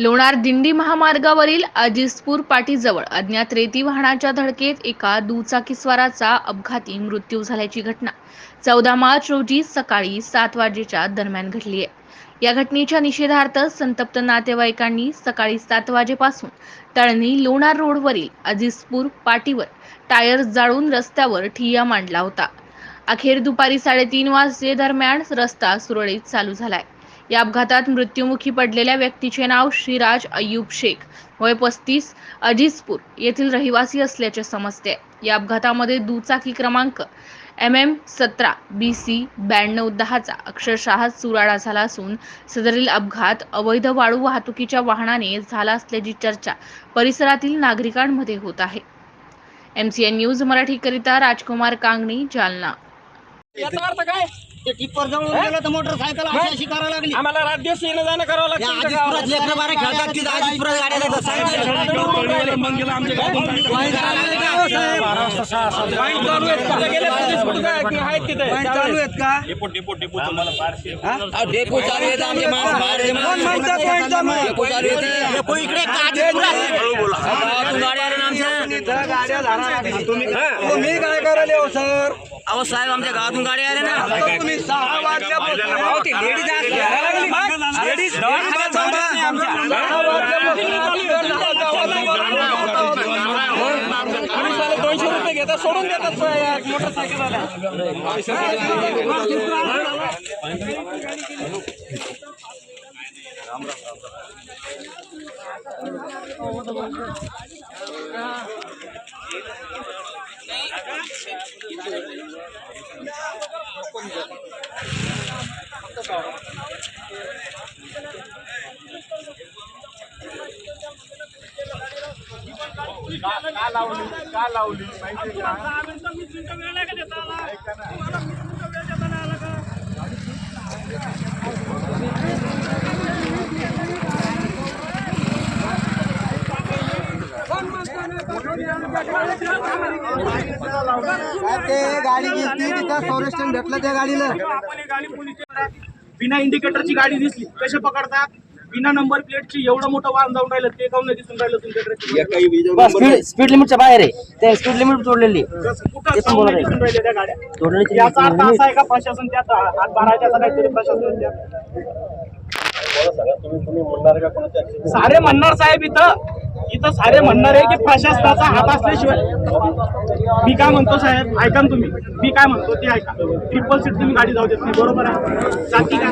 लोणार दिंडी महामार्गावरील अजिजपूर पाटीजवळ अज्ञात रेती वाहनाच्या धडकेत एका दुचाकीस्वाराचा अपघाती मृत्यू झाल्याची घटना. चौदा मार्च रोजी सकाळी सात वाजेच्या दरम्यान घडली आहे. या घटनेच्या निषेधार्थ संतप्त नातेवाईकांनी सकाळी सात वाजेपासून तळणी लोणार रोडवरील अजिजपूर पाटीवर टायर जाळून रस्त्यावर ठिय्या मांडला होता. अखेर दुपारी साडेतीन वाजे दरम्यान रस्ता सुरळीत चालू झालाय. या अपघातात मृत्युमुखी पडलेल्या व्यक्तीचे नाव श्रीराज अय्यूब शेख. वय पस्तीस अजिजपूर येथील रहिवासी असल्याचे समजते. या अपघातामध्ये दुचाकी क्रमांक एम एम सतरा बी सी ब्याण्णव दहाचा अक्षरशः चुराडा झाला असून सदरील अपघात अवैध वाळू वाहतुकीच्या वाहनाने झाला असल्याची चर्चा परिसरातील नागरिकांमध्ये होत आहे. एम सी एन न्यूज मराठीकरिता राजकुमार कांगणी जालना. याचा अर्थ काय ते टिप्पर जवळून गेलं तर मोटरसायकल अशी अशी करायला लागली आम्हाला रात दिवस येणं जाणं करावं लागतं आजीपुरात गावाला. वाईन चालू आहेत का? गेले पोलीस कुठं काय आहेत तिथे चालू आहेत का आम्हाला बारशे डेपो चालू आहेत आहेत. डेपो इकडे का आजीपुरात? गावातून गाड्या आल्या ना आमच्या. तुम्ही काय करायला हो सर? अहो साहेब आमच्या गावातून गाड्या आल्या ना. तुम्ही सहा वाजल्यापासून लेडीज लेडीज दवाखान्यात जाऊ देत नाही. आमच्या. पोलिसवाले दोनशे रुपये घेतात सोडून देतात मोटरसायकल ते गाडी घेतली तिथं संरक्षण भेटलं त्या गाडीला. बिना इंडिकेटरची गाडी दिसली. कसे पकडतात? बिना नंबर प्लेटची एवढं मोठं वाहन जाऊन राहिलं ते काऊन नाही दिसून राहिलं तुमच्याकडे? स्पीड लिमिटच्या बाहेर आहे. ते स्पीड लिमिट तोडलेली कुठं. दिसून राहिल्या त्या गाड्या. तोडण्याची याचा अर्थ असा आहे का प्रशासन त्यात हात भरायचा असं काहीतरी प्रशासन त्यात? सारे म्हणणार साहेब इथं. इथं सारे म्हणणार आहे की प्रशासनाचा हात असल्याशिवाय मी काय म्हणतो साहेब? ऐका ना तुम्ही. मी काय म्हणतो ते ऐका. ट्रिपल सीट तुम्ही गाडी जाऊ देत नाही. बरोबर आहे? जाती का?